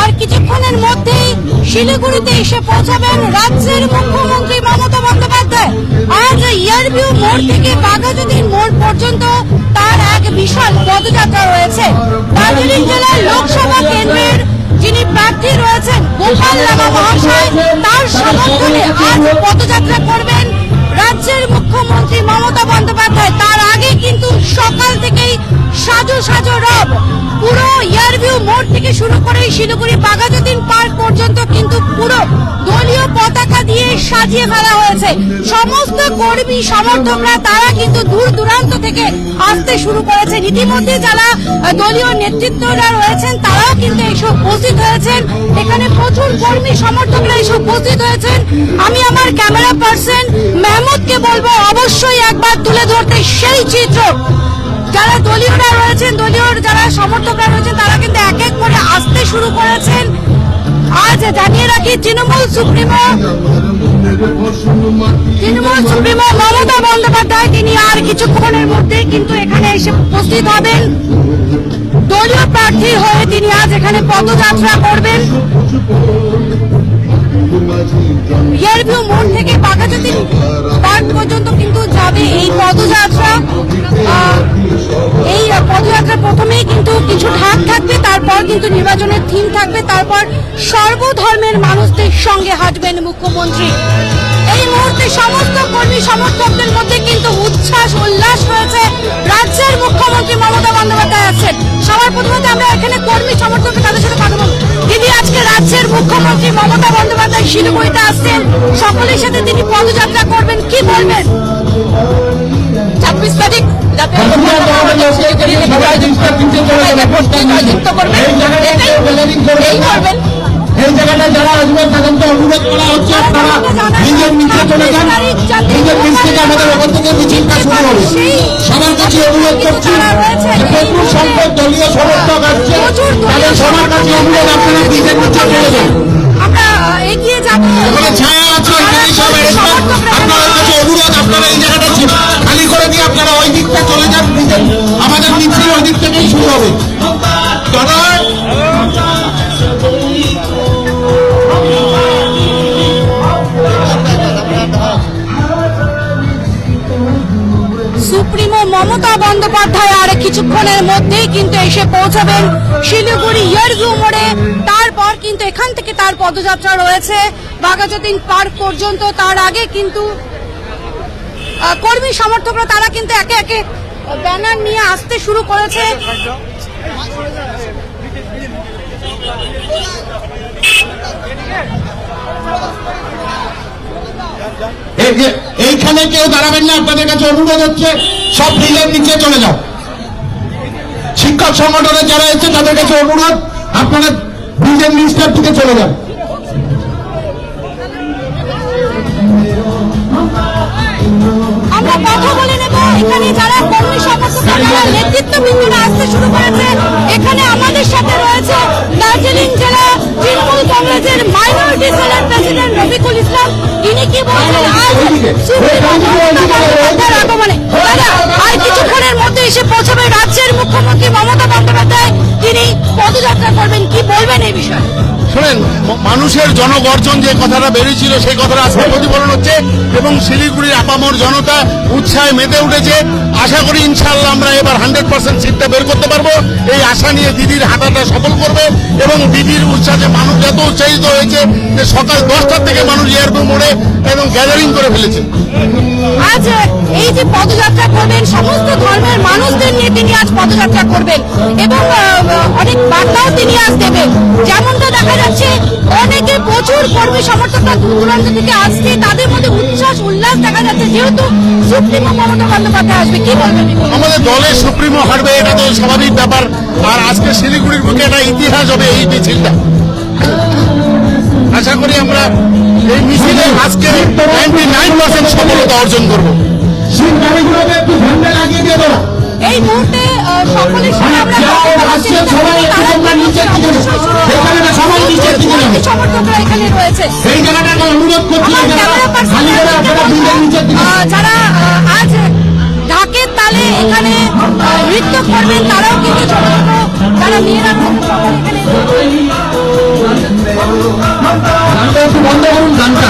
আর কিছুক্ষণের মধ্যেই শিলিগুড়িতে এসে পৌঁছাবেন রাজ্যের মুখ্যমন্ত্রী মমতা বন্দ্যোপাধ্যায়। আজ ইয়ারভিউ মোড় থেকে বাঘাযতীন মোড় পর্যন্ত তার এক বিশাল পদযাত্রা রয়েছে। দার্জিলিং জেলার লোকসভা কেন্দ্রের যিনি প্রার্থী রয়েছেন গোপাল লামা মহাশয়, তার সমর্থনে আজ পদযাত্রা করবেন রাজ্যের মুখ্যমন্ত্রী মমতা বন্দ্যোপাধ্যায়। তার আগে কিন্তু সকাল থেকেই সাজো সাজো থেকে শুরু করে শিলিগুড়ি বাঘাযতীন পার্ক পর্যন্ত কিন্তু পুরো দলীয় পতাকা দিয়ে সাজিয়ে ফেলা হয়েছে। সমস্ত কর্মী, সমর্থকরা, তারা কিন্তু দূর দূরান্ত থেকে আসতে শুরু করেছে ইতিমধ্যে যারা দলীয় নেতৃত্বরা রয়েছেন, তারাও কিন্তু এসে উপস্থিত হয়েছেন। এখানে প্রচুর কর্মী, সমর্থকরা এসে উপস্থিত হয়েছেন। আমি আমার ক্যামেরা পার্সন মেহমুদকে বলব, অবশ্যই একবার তুলে ধরতে সেই চিত্র। যারা দলীয়রা রয়েছেন দলীয় যারা সমর্থকরা রয়েছেন, তারা কিন্তু শুরু করেছেন। আজ জানিয়ে রাখি, তৃণমূল সুপ্রিমো তৃণমূল সুপ্রিমো মমতা বন্দ্যোপাধ্যায়, তিনি আর কিছুক্ষণের মধ্যে কিন্তু এখানে এসে উপস্থিত হবেন। দলীয় প্রার্থী হয়ে তিনি আজ এখানে পদযাত্রা করবেন। ইয়ারভিউ মোড় থেকে বাঘাযতীন পার্ক পর্যন্ত কিন্তু যাবে এই পদযাত্রা। এই পদযাত্রা প্রথমেই কিন্তু কিছু ঢাক থাকবে। তারপর কিন্তু নির্বাচনের থিম থাকবে তারপর সর্বধর্মের মানুষদের সঙ্গে হাঁটবেন মুখ্যমন্ত্রী। এই মুহূর্তে সমস্ত কর্মী সমর্থকদের মধ্যে কিন্তু উচ্ছ্বাস উল্লাস রয়েছে। রাজ্যের মুখ্যমন্ত্রী মমতা বন্দ্যোপাধ্যায় আছেন। সবার প্রথমে আমরা এখানে কর্মী সমর্থক তাদের সাথে কথা বলব? দিদি আজকে রাজ্যের মুখ্যমন্ত্রী মমতা বন্দ্যোপাধ্যায় শিলিগুড়িতে আসছেন সকলের সাথে তিনি পদযাত্রা করবেন কি বলবেন? ছাব্বিশ তারিখ করবেন। এই করবেন। এই জায়গাটা যারা আসবেন তাদেরকে অনুরোধ করা হচ্ছে তারা নিজের নিচে চলে যান। নিজের নিচ থেকে আমাদের ওখান থেকে মিছিলটা শুরু হবে। সবার কাছে অনুরোধ করছি প্রচুর সংখ্যক দলীয় সমর্থক আসছে। তাদের সবার কাছে অনুরোধ আপনারা নিজের নিচে চলে যান। আমরা এগিয়ে যাব। মমতা বন্দ্যোপাধ্যায় আর কিছুক্ষণের মধ্যেই কিন্তু এসে পৌঁছাবেন শিলিগুড়ি ইয়ারভিউ মোড়ে। তারপর কিন্তু এখান থেকে তার পদযাত্রা রয়েছে বাঘাযতীন পার্ক পর্যন্ত। তার আগে কিন্তু কর্মী সমর্থকরা তারা কিন্তু একে একে ব্যানার নিয়ে আসতে শুরু করেছে। এইখানে কেউ দাঁড়াবেন না, আপনাদের কাছে অনুরোধ হচ্ছে। সব নিজের নিচে চলে যাও। শিক্ষক সংগঠনের যারা এসছে তাদের কাছে অনুরোধ আপনারা নিজের নিচটার দিকে চলে যান। আমরা কথা বলে নেব। এখানে যারা কর্মী সমর্থক যারা নেতৃত্ববৃন্দরা আসতে শুরু করেছে এখানে আমাদের সাথে রয়েছে দার্জিলিং জেলা তৃণমূল কংগ্রেসের মাইনরিটি সেলের প্রেসিডেন্ট রফিকুল ইসলাম। তিনি কি বলছেন? আজ আগমনে। এসে পৌঁছাবে রাজ্যের মুখ্যমন্ত্রী মমতা বন্দ্যোপাধ্যায়। তিনি পদযাত্রা করবেন কি বলবেন এই বিষয়ে? শোনেন মানুষের জনগর্জন যে কথাটা বেরিয়েছিল সেই কথাটা আজকে প্রতিফলন হচ্ছে এবং শিলিগুড়ির আপামর জনতা উৎসাহে মেতে উঠেছে। আশা করি ইনশাল্লাহ আমরা এবার হান্ড্রেড পার্সেন্ট সিটটা বের করতে পারব। এই আশা নিয়ে দিদির হাঁটাটা সফল করবে এবং দিদির উৎসাহে মানুষ এত উৎসাহিত হয়েছে যে সকাল দশটার থেকে মানুষ এয়ারপোর্ট মোড়ে এবং গ্যাদারিং করে ফেলেছে। আজ এই যে পদযাত্রা করবেন সমস্ত ধর্মের মানুষদের নিয়ে তিনি আজ পদযাত্রা করবেন। এবং অনেক বার্তাও তিনি আজ দেবেন। যেমনটা দেখা যাচ্ছে অনেকে প্রচুর কর্মী সমর্থকরা দূর দূরান্ত থেকে আসছে তাদের মধ্যে উচ্ছ্বাস উল্লাস দেখা যাচ্ছে যেহেতু সুপ্রিমো মমতা বন্দ্যোপাধ্যায় আসবে। কি বলবেন আমাদের দলের সুপ্রিমো হারবে এটা তো স্বাভাবিক ব্যাপার। আর আজকে শিলিগুড়ির বুকে একটা ইতিহাস হবে এই মিছিলটা। আশা করি আমরা এই মিছিলে আজকে নাইনটি নাইন পার্সেন্ট সফলতা অর্জন করব হচ্ছে সেই জায়গাটা অনুরোধ করছি যারা আজ ঢাকের তালে এখানে নৃত্য করবেন তারাও কিন্তু তারা মেয়েরা গানটা একটু বন্ধ করুন গানটা।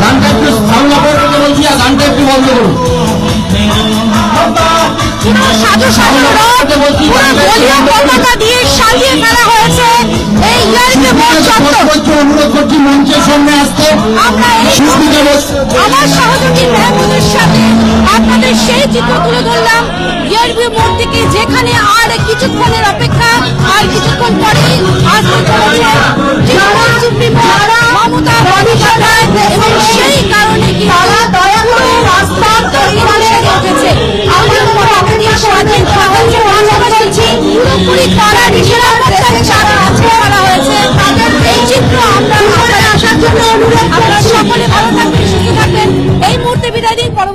গানটা একটু সাউন্ড অপার করতে বলছি আর গানটা একটু বন্ধ করুন। সাধু সাধু রথ পুরো গলিয়া পতাকা দিয়ে সাজিয়ে ফেলা হয়েছে এই ইয়ারিতে বড় চত্বর সুস্মিতা বোস আমার সহযোগী মেহমুদের সাথে আপনাদের সেই চিত্র তুলে ধরলাম। ইয়ারভিউ মোড় থেকে যেখানে আর কিছুক্ষণের অপেক্ষা আর কিছুক্ষণ পরেই আসতে চলেছে তৃণমূল মমতা বন্দ্যোপাধ্যায় এবং সেই কারণে তৈরি উঠেছে আমরা স্বাধীন পুরোপুরি কড়া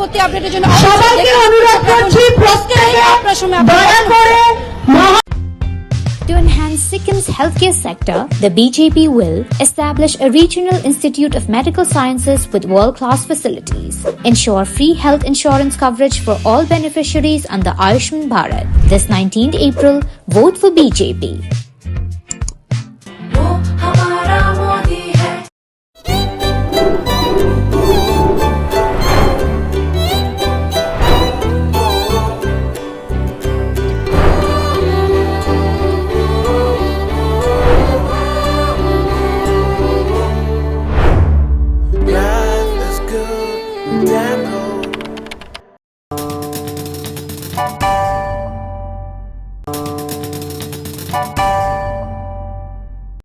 পরবর্তী আপডেটের জন্য সবাইকে অনুরোধ করছি প্রত্যেকে আপনার সময় দয়া করে To enhance Sikkim's healthcare sector, the BJP will establish a regional institute of medical sciences with world-class facilities, ensure free health insurance coverage for all beneficiaries under Ayushman Bharat. This 19th April, vote for BJP.